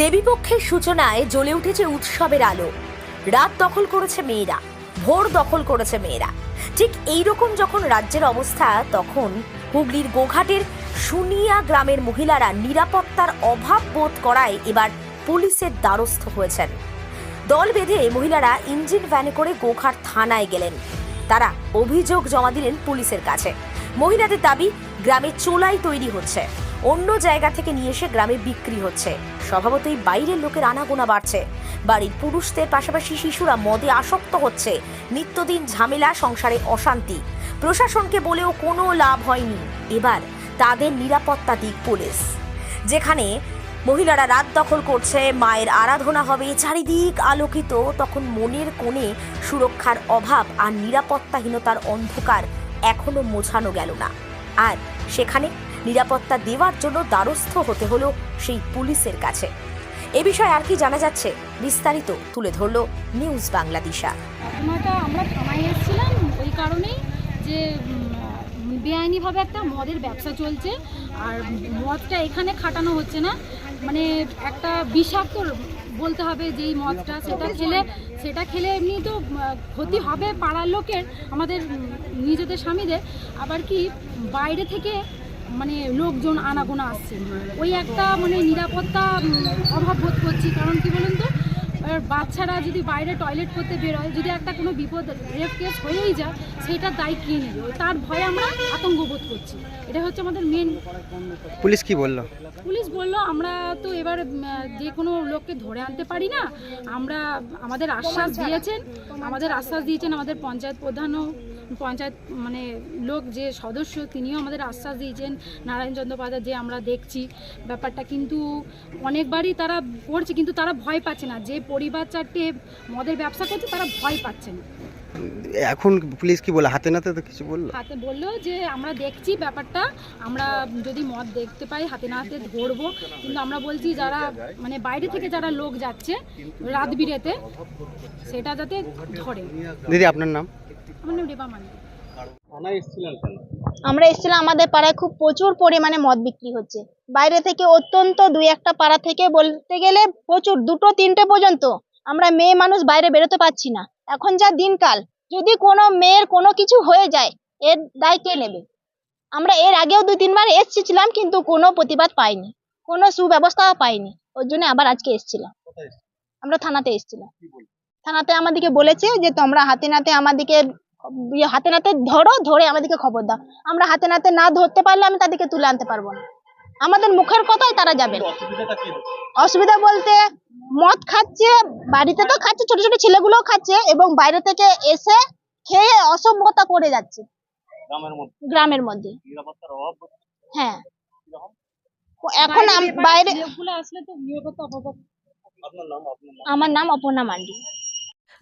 দেবীপক্ষের সূচনায় জ্বলে উঠেছে উৎসবের আলো। রাত দখল করেছে মেয়েরা, ভোর দখল করেছে মেয়েরা। ঠিক এই রকম যখন রাজ্যের অবস্থা, তখন হুগলির গোঘাটের সুনিয়া গ্রামের মহিলারা নিরাপত্তার অভাব বোধ করায় এবার পুলিশের দ্বারস্থ হয়েছেন। দল বেঁধে মহিলারা ইঞ্জিন ভ্যানে করে গোঘাট থানায় গেলেন। তারা অভিযোগ জমা দিলেন পুলিশের কাছে। মহিলাদের দাবি, গ্রামে চোলাই তৈরি হচ্ছে। অন্য জায়গা থেকে নিয়ে এসে গ্রামে বিক্রি হচ্ছে। স্বভাবতই বাইরের লোকের আনাগোনা বাড়ছে। বাড়ির পুরুষদের পাশাপাশি শিশুরা মদে আসক্ত হচ্ছে। নিত্যদিন ঝামেলা, সংসারে অশান্তি। প্রশাসনকে বলেও কোনো লাভ হয়নি। এবার তাদের নিরাপত্তা দিক পুলিশ। যেখানে মহিলারা রাত দখল করছে, মায়ের আরাধনা হবে, চারিদিক আলোকিত, তখন মনের কোণে সুরক্ষার অভাব আর নিরাপত্তাহীনতার অন্ধকার এখনও মোছানো গেল না। আর সেখানে নিরাপত্তা দেওয়ার জন্য দ্বারস্থ হতে হলো সেই পুলিশের কাছে। এ বিষয়ে আর কি জানা যাচ্ছে, বিস্তারিত তুলে ধরল নিউজ বাংলাদেশা। ঘটনাটা আমরা থানায় এসেছিলাম, ওই কারণেই যে বেআইনিভাবে একটা মদের ব্যবসা চলছে, আর মদটা এখানে খাটানো হচ্ছে না। মানে একটা বিষাক্ত বলতে হবে যেই মদটা, সেটা খেলে সেটা খেলে এমনি তো ক্ষতি হবে পাড়ার লোকের, আমাদের নিজেদের স্বামীদের। আবার কি, বাইরে থেকে মানে লোকজন আনাগোনা আসছে ওই একটা মানে নিরাপত্তা অভাব বোধ করছি। কারণ কি বলুন তো? বাচ্চারা যদি বাইরে টয়লেট করতে বেরোয় যদি একটা কোনো বিপদ রেপ কেস হয়েই যায় সেইটার দায় কে নেবে? তার ভয়ে আমরা আতঙ্ক বোধ করছি। এটা হচ্ছে আমাদের মেন পুলিশ কি বলল? পুলিশ বলল আমরা তো এবার যে কোনো লোককে ধরে আনতে পারি না। আমরা আমাদের আশ্বাস দিয়েছেন। আমাদের আশ্বাস দিয়েছেন আমাদের পঞ্চায়েত প্রধানও। পঞ্চায়েত মানে লোক যে সদস্য তিনিও আমাদের আশ্বাস দিয়েছেন নারায়ণ চন্দ্রোপাধ্যায় যে আমরা দেখছি ব্যাপারটা। কিন্তু অনেকবারই তারা করছে কিন্তু তারা ভয় পাচ্ছে না। যে পরিবার চারটে মদের ব্যবসা করছে তারা ভয় পাচ্ছে না। এখন পুলিশ কি বলল? হাতে নাতে তো কিছু বলল? হাতে বলল যে আমরা দেখছি ব্যাপারটা আমরা যদি মদ দেখতে পাই হাতে না হাতে ধরবো। কিন্তু আমরা বলছি যারা মানে বাইরে থেকে যারা লোক যাচ্ছে রাত বিরেতে সেটা যাতে ধরে। দিদি আপনার নাম? আমার নাম রেবা মান্ডি। আমরা এসেছিলাম আমাদের পাড়ায় খুব প্রচুর পরিমাণে মদ বিক্রি হচ্ছে। বাইরে থেকে অত্যন্ত দুই একটা পাড়া থেকে বলতে গেলে প্রচুর দুটো তিনটে পর্যন্ত। আমরা মেয়ে মানুষ বাইরে বেরোতে পারছি না। এখন যা দিনকাল যদি কোনো মেয়ের কোনো কিছু হয়ে যায় এর দায় কে নেবে? আমরা এর আগেও দুই তিনবার এসেছিলাম কিন্তু কোনো প্রতিবাদ পাইনি। কোনো সুব্যবস্থাও পাইনি। ওর জন্য আবার আজকে এসেছিলাম। আমরা থানাতে এসেছিলাম। থানাতে আমাদেরকে বলেছে যে তোমরা হাতে নাতে আমাদেরকে ইয়ে হাতে নাতে ধরো ধরে আমাদেরকে খবর দাও। আমরা হাতে নাতে না ধরতে পারলে আমি তাদেরকে তুলে আনতে পারব না। আমাদের মুখের কথাই তারা যাবে। না। অসুবিধা বলতে মদ খাচ্ছে বাড়িতে তো খাচ্ছে ছোট ছোট ছেলেগুলোও খাচ্ছে এবং বাইরে থেকে এসে খেয়ে অসভ্যতা করে যাচ্ছে। গ্রামের মধ্যে। হ্যাঁ। এখন বাইরে লোকগুলো আসলে তো নিরাপত্তা অভাব। আমার নাম Aparna mandi.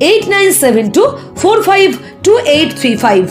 eight nine seven two four five two eight three five